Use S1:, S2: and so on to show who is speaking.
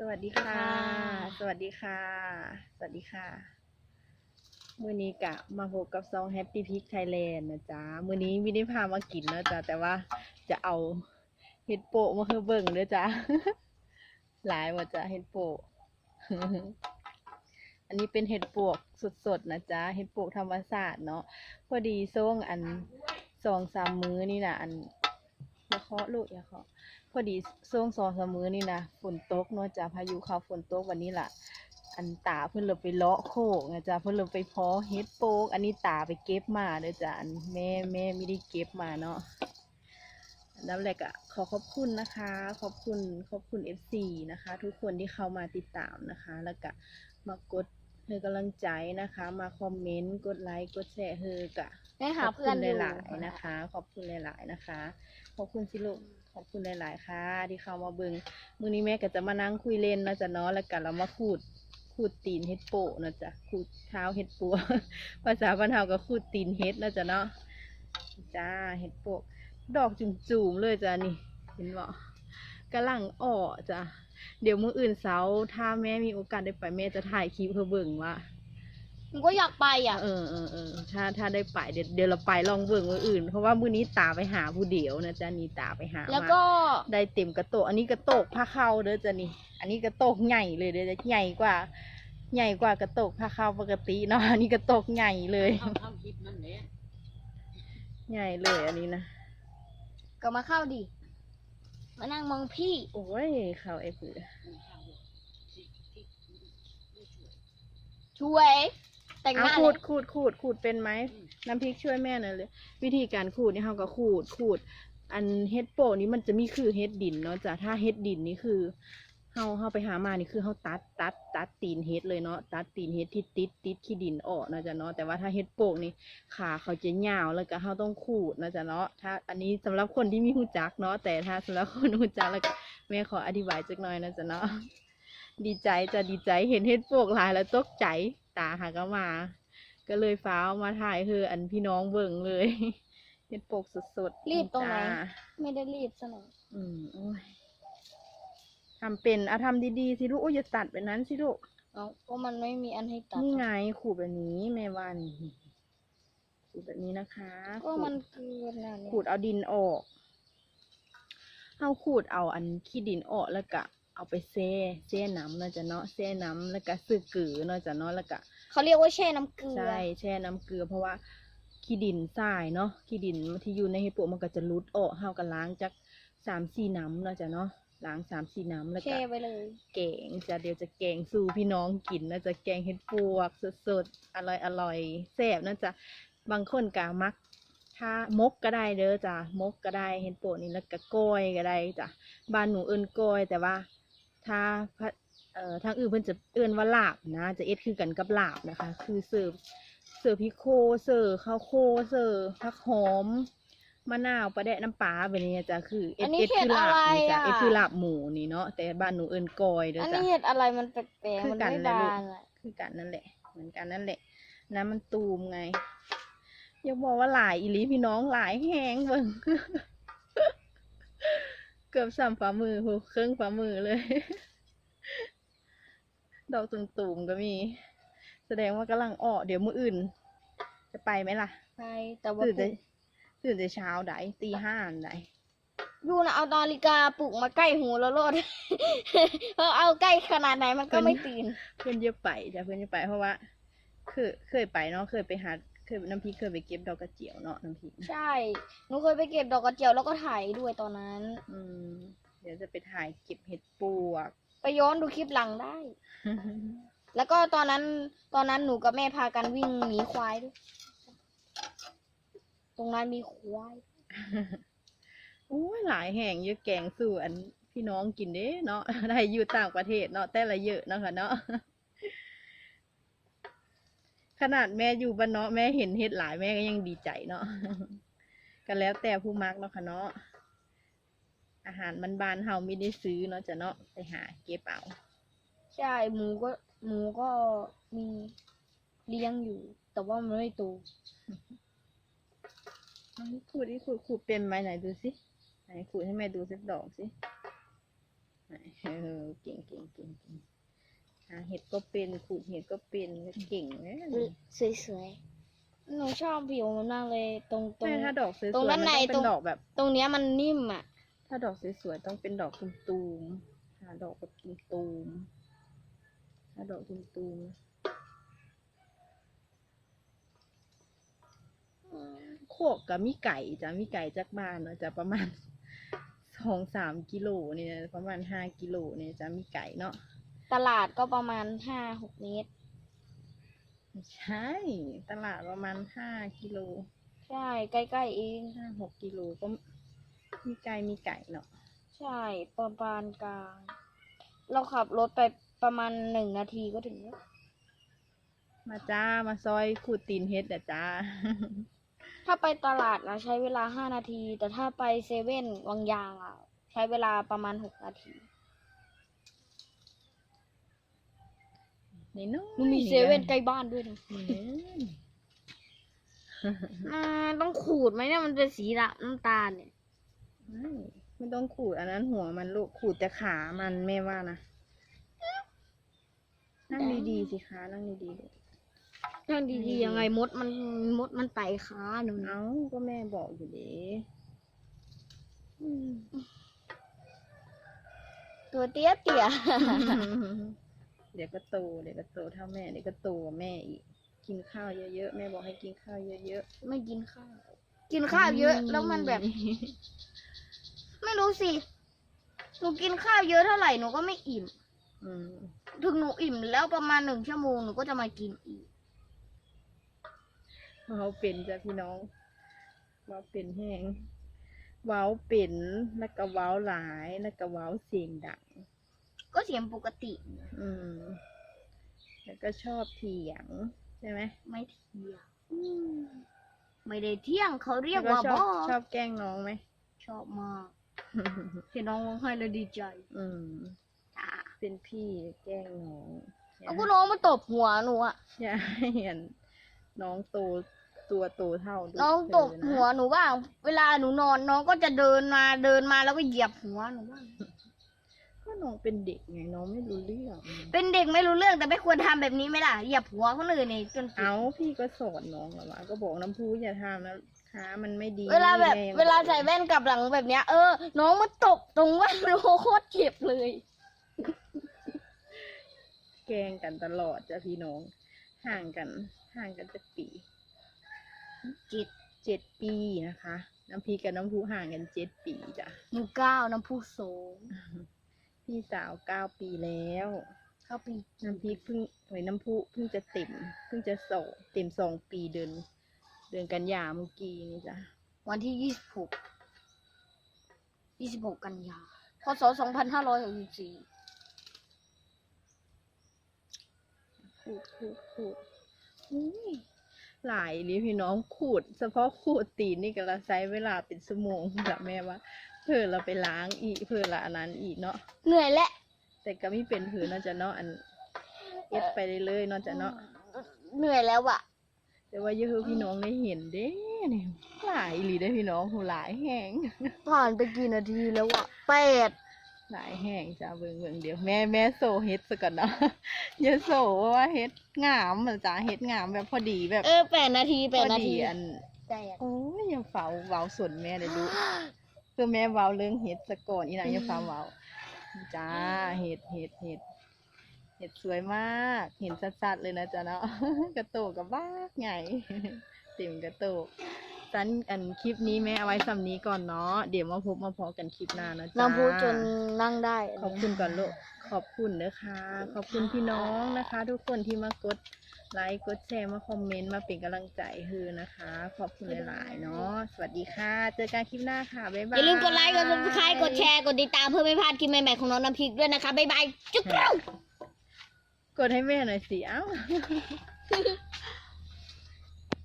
S1: สวัสดีค่ะ สวัสดีค่ะ สวัสดีค่ะ มื้อนี้กะมาพบกับซอง Happy Pick Thailand นะจ๊ะ มื้อนี้มิได้พามากินนะจ๊ะ แต่ว่าจะเอาเห็ดโปะมาให้เบิ่งเด้อจ้ะ หลายว่าจะเห็ดโปะอันนี้เป็นเห็ดปวกสดๆนะจ๊ะ เห็ดปวกธรรมศาสตร์เนาะ พอดีส่งอันสองสามมื้อนี่นะอันอย่าเคาะลูกอย่าเคาะพ อดีช่วงสองสามมือนี่นะฝนตกเนาะจ้ะพายุเข้าฝนตกวันนี้ล่ะ อันตาเพิ่นเลยไปเลาะโคกนะจ้ะเพิ่นเลยไปเพาะเฮ็ดโปก อันนี้ตาไปเก็บมาเด้อจ้ะอันแม่แม่ไม่ได้เก็บมาเนาะอันดับแรกอะขอขอบคุณนะคะ ขอบคุณขอบคุณ FC นะคะ ทุกคนที่เข้ามาติดตามนะคะ แล้วก็มากด ให้กำลังใจนะคะ มาคอมเมนต์กดไลค์กดแชร์เฮอกะ
S2: ได้หา
S1: ขอบ
S2: เพื่
S1: คุ
S2: อน
S1: ณ
S2: อยู่
S1: หลายๆนะคะ ขอบคุณหลายๆนะคะ ขอบคุณสิลูกขอบคุณหลายๆค่ะ ที่เข้ามาเบิงมื้อนี้แม่ก็จะมานั่งคุยเล่นเนาะจ้ะเนาะแล้วกันเรามาขูดขูดตีนเฮ็ดโปะเนาะจ้ะขูดเท้าเฮ็ดปัว ภาษาบ้านเฮาก็ขูดตีนเฮ็ดเนาะจ้ะเนาะจ้าเฮ็ดโปะดอกจุ่มๆเลยจ้ะนี่ เห็นบ่กำลังอ้อจ้ะ เดี๋ยวมื้ออื่นเสาร์ถ้าแม่มีโอกาสได้ไปแม่จะถ่ายคลิปเพื่อเบิ่งว่า
S2: หนูก็อยากไปอะ
S1: เออเออเออถ้าถ้าได้ไปเดี๋ยวเดี๋ยวเราไปลองเบิ่งมืออื่น เพราะว่ามื้อนี้ตาไปหาผู้เดียวนะจ๊ะนี่ตาไปหา
S2: แล้ว
S1: มา
S2: ก็
S1: ได้เต็มกระโตกอันนี้กระโตกผ้าเข้าเด้อจ้ะนี่ อันนี้กระโตกใหญ่เลยเด้อจ้ะใหญ่กว่า ใหญ่กว่ากระโตกผ้าเข้าปกติเนาะอันนี้กระโตกใหญ่เลย
S3: ทำทำคลิปนั่นแหละ
S1: ใหญ่เลยอันนี้นะ
S2: ก็มาเข้าดิ มานั่งมองพี่
S1: โอ้ยเข้าไอ้เผือ
S2: ช่วย แต่งห
S1: เอา
S2: น้า
S1: ขูด
S2: เลย
S1: ขูดขูดขูดเป็นไหมน้ำพริกช่วยแม่หน่อยเลย วิธีการขูดนี่เฮาก็ขูดขูด อันเฮ็ดโปะนี้มันจะมีคือเฮ็ดดินเนาะจ้ะถ้าเฮ็ดดินนี่คือ เฮาเฮาไปหามานี่คือเฮาตัดตัดตัดตีนเฮ็ดเลยเนาะตัดตีนเฮ็ดที่ติดติดขี้ดินออกเนาะจ้ะเนาะแต่ว่าถ้าเฮ็ดโปะนี่ขาเขาจะยาวแล้วก็เฮาต้องขูดเนาะจ้ะเนาะถ้าอันนี้สำหรับคนที่มีหูจักเนาะแต่ถ้าสำหรับคนหูจักแล้วก็แม่ขออธิบายจักหน่อยนะจ้ะเนาะดีใจจะดีใจเห็นเฮ็ดโปกหลายแล้วตกใจตาหาก็มา ก็เลยฟ้าวมาถ่ายคืออันพี่น้องเบิ่งเลยเฮ็ดโปกสดๆ
S2: รีบตรงไหน
S1: จ้า
S2: ไม่ได้รีบซะหน่อย
S1: อืมโอ้ย ทำเป็นอะทำดีๆสิลูกโอ้ยอย่าตัดแบบนั้นสิลูก
S2: เอาก็มันไม่มีอันให้ตัด
S1: นี่ไงขูดแบบนี้แม่ว่านี่ขูดแบบนี้นะคะ
S2: ก็มัน
S1: ขูด
S2: เกินน่ะเนี่ย
S1: ขูดเอาดินออกเอาขูดเอาอันขี้ดินออกแล้วก็เอาไปแช่แช่น้ำเนาะจ้ะเนาะแช่น้ำแล้วก็ซื้อเกลือเนาะจ้ะเนาะแล้วก็
S2: เขาเรียกว่าแช่น้ำเกลือ
S1: ใช่แช่น้ำเกลือ เพราะว่าขี้ดินทรายเนาะขี้ดินที่อยู่ในเฮดโปะมันก็จะรุดออกเฮากันล้างจากสามสี่น้ำเนาะจ้ะเนาะ ล้างสามสี่น้ำแล้วก็
S2: แช่ไปเลย
S1: แกงจะเดี๋ยวจะแกงสู่พี่น้องกินนะจะแกงเห็ดปวกสดๆอร่อยอร่อยแซ่บนะจ๊ะบางคนกะมัก ถ้ามกก็ได้เด้อจ้ะมกก็ได้เห็ดปวกนี่แล้วก็ก้อยก็ได้จ้ะบ้านหนูเอิ้นก้อยแต่ว่า ถ้าพะเอ่อทางอื่นเพิ่นจะเอิ้นว่าลาบนะ จะเอ็ดคือกันกับลาบนะคะ คือเสิร์ฟเสิร์ฟพริกโคเสิร์ฟข้าวโคเสิร์ฟผักหอม มะนาวปลาแดะน้ำปลาแบบนี้จ้ะคือเอ็
S2: อั
S1: ด
S2: นนี้
S1: เอ็ด
S2: เห็
S1: คื
S2: ด
S1: อลา
S2: อะ
S1: บ
S2: ไร
S1: นี่จ้ะ
S2: อะ
S1: เอ็ดคือลาบหมูนี่เนาะแต่บ้านหนูเอิ้นก้อยเด้อ
S2: อัน
S1: จ้ะ
S2: นี้เห็ดอะไรมันแปลก
S1: คื
S2: ๆ
S1: อ
S2: มัน
S1: กัน
S2: ไม่
S1: เลยลูก
S2: บานอะ
S1: คือกันนั่นแหละ เหมือนกันนั่นแหละ น้ำมันตูมไงอย่าบอกว่าหลายอีหลีพี่น้องหลายแห้งเบิ่ง เกือบสามฝ่ามือโหครึ่งฝ่ามือเลย ดอกตุ่มๆก็มี แสดงว่ากำลังออกเดี๋ยวมื้ออื่น จะไปไหมล่ะ
S2: ใช่แต่ว่า
S1: ตื่นแต่ ตื่นแต่เช้าได้ตีห้าได้
S2: ดูนะเอานาฬิกาปลุกมาใกล้หูแล้วโลด เพราะเอาใกล้ขนาดไหนมันก็ไม่ตื่น
S1: เพื่อนจะไปจ้ะเพื่อนจะไปเพราะว่าเคยเคยไปเนาะเคยไปหาเคยน้ำพริกเคยไปเก็บดอกกระเจียวเนาะน้ำพริก
S2: ใช่หนูเคยไปเก็บดอกกระเจียวแล้วก็ถ่ายด้วยตอนนั้น
S1: อืม เดี๋ยวจะไปถ่ายเก็บเห็ดปวก
S2: ไปย้อนดูคลิปหลังได้ แล้วก็ตอนนั้นตอนนั้นหนูกับแม่พากันวิ่งหนีควายด้วย ตรงนั้นมีควาย
S1: โอ้ยหลายแห่งเยอะแกงสู่อันพี่น้องกินเด้เนาะได้อยู่ต่างประเทศเนาะแต่ละเยอะเนาะค่ะเนาะขนาดแม่อยู่บ้านเนาะแม่เห็นเห็ดหลายแม่ก็ยังดีใจเนาะก็แล้วแต่ผู้มักเนาะค่ะเนาะอาหารมันบานๆเฮาไม่ได้ซื้อเนาะจะเนาะไปหาเก็บเอา
S2: ใช่หมูก็หมูก็มีเลี้ยงอยู่ แต่ว่ามันไม่โต
S1: น้อง ขูดดิขูดขูดเป็นไหมไหนดูสิไหนขูดให้แม่ดูสักดอกสิเออเก่งเก่งเก่งเก่งหาเห็ดก็เป็นขูดเห็ดก็เป็นเก่งนะ
S2: สวยๆหนูชอบผิวมันมากเลย ตรงตรง
S1: แม่ถ้าดอกสวยๆ
S2: ตรงด้านใน
S1: มัต้องเป็
S2: ตรง
S1: นดอกแบบ
S2: ตรงเนี้ยมันนิ่มอะ
S1: ถ้าดอกสวยๆต้องเป็นดอกตูมๆหาดอกแบบตูมๆหาดอกตูมๆ โคกกับมีไก่จ้ะมีไก่จากบ้านเนาะจะประมาณสองสามกิโลเนี่ยประมาณห้ากิโลเนี่ยจะมีไก่เนาะ
S2: ตลาดก็ประมาณห้าหกเมตร
S1: ไม่ใช่ตลาดประมาณห้ากิโล
S2: ใช่ใกล้ๆเอง
S1: ห้าหกกิโลก็มีไก่มีไก่เนาะ
S2: ใช่ประมาณกลาง เราขับรถไปประมาณหนึ่งนาทีก็ถึงแล้ว
S1: มาจ้า มาซอยขูดตีนเฮ็ดอะจ้า
S2: ถ้าไปตลาดนะใช้เวลาห้านาที แต่ถ้าไปเซเว่นวังยางอะใช้เวลาประมาณหกนาที
S1: นี่น้อย
S2: มันมีเซเว่นใกล้บ้านด้วยนะ
S1: นี่
S2: อ่าต้องขูดไหมเนี่ยมันเป็นสีดำน้ำตาลเนี่ย
S1: ไม่ไม่ต้องขูดอันนั้นหัวมันลูกขูดแต่ขามันแม่ว่านะนั่งดีๆสิคะนั่งดีๆ ลูก
S2: เรื่องดีๆยังไงมดมันมดมันไต่ขาหนูนะ
S1: เอ้าก็แม่บอกอยู่เด้
S2: อืมตัวเตี้ยเตี้ย
S1: เดี๋ยวก็โตเดี๋ยวก็โตเท่าแม่เดี๋ยวก็โตกว่าแม่อีก กินข้าวเยอะๆแม่บอกให้กินข้าวเยอะ
S2: ไม่กินข้าว
S1: ๆ
S2: กินข้าวเยอะ แล้วมันแบบ ไม่รู้สิหนูกินข้าวเยอะเท่าไหร่หนูก็ไม่อิ่ม
S1: อืม
S2: ถึงหนูอิ่มแล้วประมาณหนึ่งชั่วโมงหนูก็จะมากินอีก
S1: เว้าเป็นจ้ะพี่น้องเว้าเป็นแห้งเว้าเป็นแล้วก็เว้าหลายแล้วก็เว้าเสียงดัง
S2: ก็เสียงปกติ
S1: อืม แล้วก็ชอบเถียงใช่ไหม
S2: ไม่เที่ยงไม่ได้เที่ยงเขาเรียก
S1: แล้ว
S2: ว่า
S1: ช
S2: บ
S1: อบ
S2: อ
S1: ชอบแกล้งน้องไหม
S2: ชอบมากเห็นน้องร้องไห้แล้วดีใจ
S1: อืม
S2: จ้า
S1: เป็นพี่แกล้งน้องอย่า
S2: เอาก็น้องมาตบหัวหนูอะ
S1: อย่าให้เห็นน้องโต ตัวโตเท่าลูก
S2: น้องตบ
S1: เธนะ
S2: หัวหนูบ้าง เวลาหนูนอนน้องก็จะเดินมาเดินมาแล้วก็เหยียบหัวหนูบ้าง
S1: ก็น้องเป็นเด็กไงน้องไม่รู้เรื่อง
S2: เป็นเด็กไม่รู้เรื่องแต่ไม่ควรทำแบบนี้ไหมล่ะเหยียบหัวคนอื่นนี่จน
S1: เอาพี่ก็สอนน้องแล้วว่าก็บอกน้ำพูอย่าทำนะขามันไม่ดี
S2: เวลาแบบ
S1: ม่ยัง
S2: เวลา
S1: บอก
S2: ใส่แว่นกลับหลังแบบเนี้ย เออ น้องมาตบตรงแว่นโอ้โหโคตรเจ็บเลย
S1: แกล้งกันตลอดจ้ะพี่น้อง ห่างกัน ห่างกันจะปี
S2: จิต
S1: เจ็ดปีนะคะ น้ำพีกับน้ำพูห่างกันเจ็ดปีจ้ะ
S2: หนูก้าวน้ำผู้โสง
S1: พี่สาวเก้าปีแล้ว
S2: เข้าปี
S1: น้ำพีเพิ่งหวยน้ำพุเพิ่งจะเต็มเพิ่งจะสองเต็มสองปีเดือนเดือนกันยาเมื่อกี้นี่จ้ะ
S2: วันที่ยี่สิบหกยี่สิบหกกันยาพศสองพันห้าร้อยหกสิบสี่
S1: ขูดขูดขูดอุ้ย หลายเลยพี่น้องขูด เฉพาะขูดตีนนี่ก็ละใช้เวลาเป็นชั่วโมงจ้ะแม่ว่า เพื่อเราไปล้างอีกเพื่อละอันนั้นอีกเนาะ
S2: เหนื่อยและ
S1: แต่ก็ไม่เป็นผืนเนาะจะเนาะอันเอ็ดไปเรื่อยๆเนาะจะเนาะ
S2: เหนื่อยแล้วอะ
S1: แต่ว่าเยอะพี่น้องได้เห็นเด้เนี่ยหลายอีหลีได้อพี่น้องหูหลายแห้ง
S2: ผ่านไปกี่นาทีแล้วอะแปด
S1: หลายแห้งจ้าเบิ่งเบิ่งเดี๋ยวแม่แม่โซเฮ็ดซะก่อนเนาะอย่าโซว่าเฮ็ดงามมันจ้าเฮ็ดงามแบบพอดีแบบ
S2: เออแปดนาที
S1: พ
S2: แป
S1: อ
S2: ดนา
S1: ดี
S2: ที
S1: อัน
S2: แปด
S1: โอ้ยอย่าเฝ้าเว้าส่วนแม่ได้ดูเพื่อแม่เว้าเรื่องเฮ็ดซะก่อนอีนางอย่าเฝ้าเว้าจ้าเฮ็ดเฮ็ดเฮ็ดเฮ็ดสวยมากเห็นชัดๆเลยนะจ๊ะเนาะ กระโตกกับบ้ากใหญ่เต็มกระโตก สันอันคลิปนี้แม่เอาไว้สำนี้ก่อนเนาะเดี๋ยวมาพบมาพอกันคลิปหน้านะจ๊ะ
S2: น้ำพูจนนั่งได้
S1: ขอบคุณก่อนลูกขอบคุณนะคะ ขอบคุณพี่น้องนะคะ ทุกคนที่มากดไลค์กดแชร์มาคอมเมนต์มาเป็นกำลังใจให้นะคะ ขอบคุณหลายๆเนาะสวัสดีค่ะ เจอกันคลิปหน้าค่ะบ๊ายบาย
S2: อย่าลืมกดไลค์กด subscribe กดแชร์กดติดตามเพื่อไม่พลาดคลิปใหม่ๆของน้องน้ำพริกด้วยนะคะบ๊ายบายจุ๊บ
S1: กดให้แม่หน่อยสิเอ้า